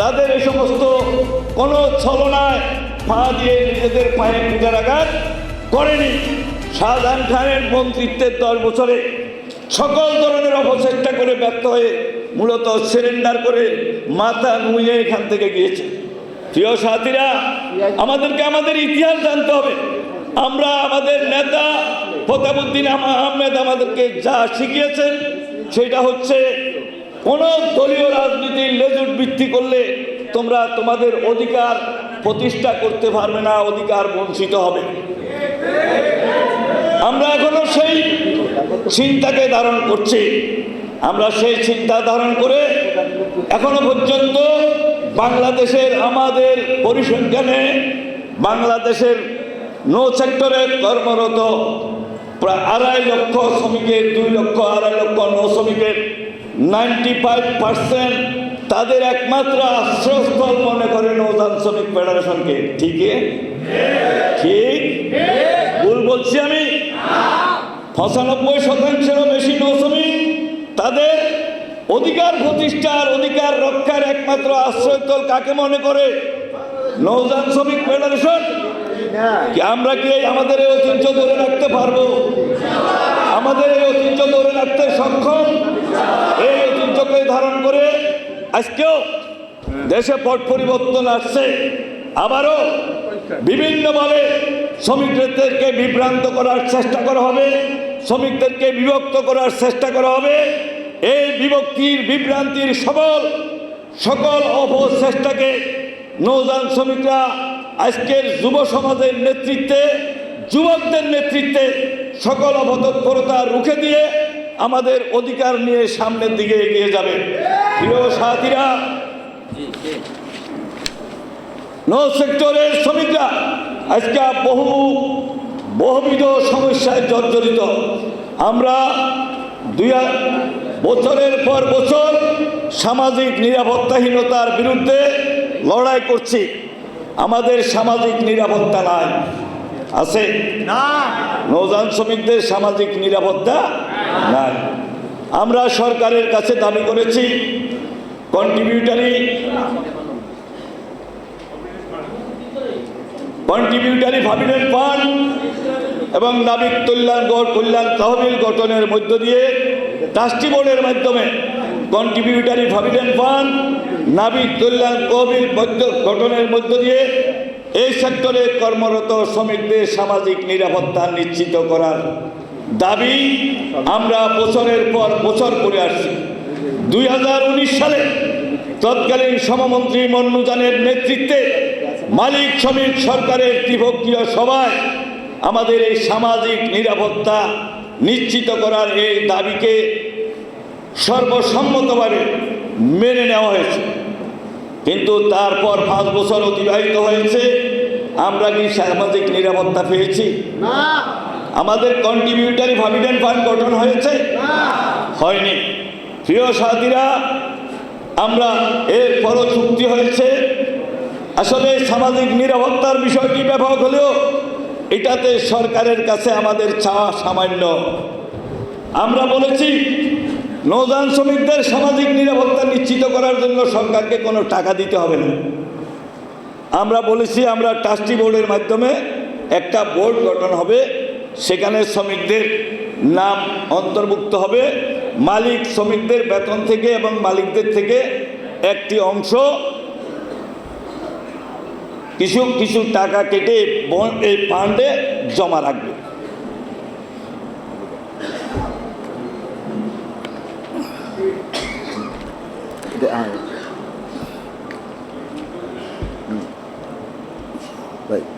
তাদের এই সমস্ত কোনো ছলনায় পা দিয়ে নিজেদের পায়ে পূজারাঘাত করেনি। শাহজাহান খানের মন্ত্রিত্বের দশ বছরে সকল ধরনের অপচেষ্টা করে ব্যর্থ হয়ে মূলত সিলিন্ডার করে মাথা নুয়ে এখান থেকে গিয়েছে। প্রিয় সাথীরা, আমাদেরকে আমাদের ইতিহাস জানতে হবে। আমরা আমাদের নেতা ফতাবুদ্দিন আহমেদ আমাদেরকে যা শিখিয়েছেন, সেটা হচ্ছে কোন দলীয় রাজনীতির লেজুট ভিত্তি করলে তোমরা তোমাদের অধিকার প্রতিষ্ঠা করতে পারবে না, অধিকার বঞ্চিত হবে। আমরা এখনও সেই চিন্তাকে ধারণ করছি। আমরা সেই চিন্তা ধারণ করে এখনও পর্যন্ত বাংলাদেশের আমাদের পরিসংখ্যানে বাংলাদেশের নো সেক্টরে কর্মরত প্রায় আড়াই লক্ষ শ্রমিকের, দুই লক্ষ, আড়াই লক্ষ নৌ শ্রমিকের নাইনটি ফাইভ পার্সেন্ট তাদের একমাত্র আশ্রয়স্থল মনে করে নৌযান শ্রমিক ফেডারেশনকে। ঠিক ঠিক? ভুল বলছি আমি? পঁচানব্বই শতাংশেরও বেশি নৌ শ্রমিক তাদের অধিকার প্রতিষ্ঠার অধিকার রক্ষার একমাত্র আশ্রয়স্থল কাকে মনে করে? নৌযান শ্রমিক ফেডারেশন? আমরা কি আমাদের ঐতিহ্য ধরে রাখতে পারব? আমাদের এই ঐতিহ্য ধরে রাখতে সক্ষম, এই ঐতিহ্যকে ধারণ করে আজকেও দেশে পট পরিবর্তন আসছে। আবারও বিভিন্নভাবে শ্রমিকদেরকে বিভ্রান্ত করার চেষ্টা করা হবে, শ্রমিকদেরকে বিভক্ত করার চেষ্টা করা হবে। এই বিভক্তির, বিভ্রান্তির সবল, সকল অপচেষ্টাকে নৌযান শ্রমিকরা আজকের যুব সমাজের নেতৃত্বে, যুবকদের নেতৃত্বে সকল অপতৎপরতা রুখে দিয়ে আমাদের অধিকার নিয়ে সামনের দিকে এগিয়ে যাবে। প্রিয় সাথীরা, নৌ সেক্টরের শ্রমিকরা আজকে বহু বহুবিধ সমস্যায় জর্জরিত। আমরা দুই বছরের পর বছর সামাজিক নিরাপত্তাহীনতার বিরুদ্ধে লড়াই করছি। আমাদের সামাজিক নিরাপত্তা নাই। আছে? না। নৌযান শ্রমিকদের সামাজিক নিরাপত্তা নাই। আমরা সরকারের কাছে দাবি করেছি কন্ট্রিবিউটারি কন্ট্রিবিউটারি ভাবিনেট ফান্ড এবং নাবিক কল্যাণ গড় কল্যাণ তহবিল গঠনের মধ্য দিয়ে ট্রাস্টি বোর্ডের মাধ্যমে কন্ট্রিবিউটারি ভাবিনেট ফান্ড নাবিক কল্যাণ তহবিল গঠনের মধ্য দিয়ে এই সেক্টরে কর্মরত শ্রমিকদের সামাজিক নিরাপত্তা নিশ্চিত করার দাবি আমরা বছরের পর বছর করে আসছি। দুই হাজার উনিশ সালে তৎকালীন সমমন্ত্রী মন্নুজানের নেতৃত্বে মালিক শ্রমিক সরকারের ত্রিপক্ষীয় সভায় আমাদের এই সামাজিক নিরাপত্তা নিশ্চিত করার এই দাবিকে সর্বসম্মতভাবে মেনে নেওয়া হয়েছে। কিন্তু তারপর পাঁচ বছর অতিবাহিত হয়েছে। আমরা কি সামাজিক নিরাপত্তা পেয়েছি? আমাদের কন্ট্রিবিউটারি ভাবিডেন্ট ফান্ড গঠন হয়েছে? হয়নি। প্রিয় সাথীরা আমরা এর পরও চুক্তি হয়েছে। আসলে সামাজিক নিরাপত্তার বিষয়টি ব্যাপক হলেও এটাতে সরকারের কাছে আমাদের চাওয়া সামান্য। আমরা বলেছি নৌযান শ্রমিকদের সামাজিক নিরাপত্তা নিশ্চিত করার জন্য সরকারকে কোনো টাকা দিতে হবে না। আমরা বলেছি, আমরা ট্রাস্টি বোর্ডের মাধ্যমে একটা বোর্ড গঠন হবে, সেখানে শ্রমিকদের নাম অন্তর্ভুক্ত হবে। মালিক শ্রমিকদের বেতন থেকে এবং মালিকদের থেকে একটি অংশ। কিছু কিছু টাকা কেটে এই ফান্ডে জমা রাখবে। the hmm. iron.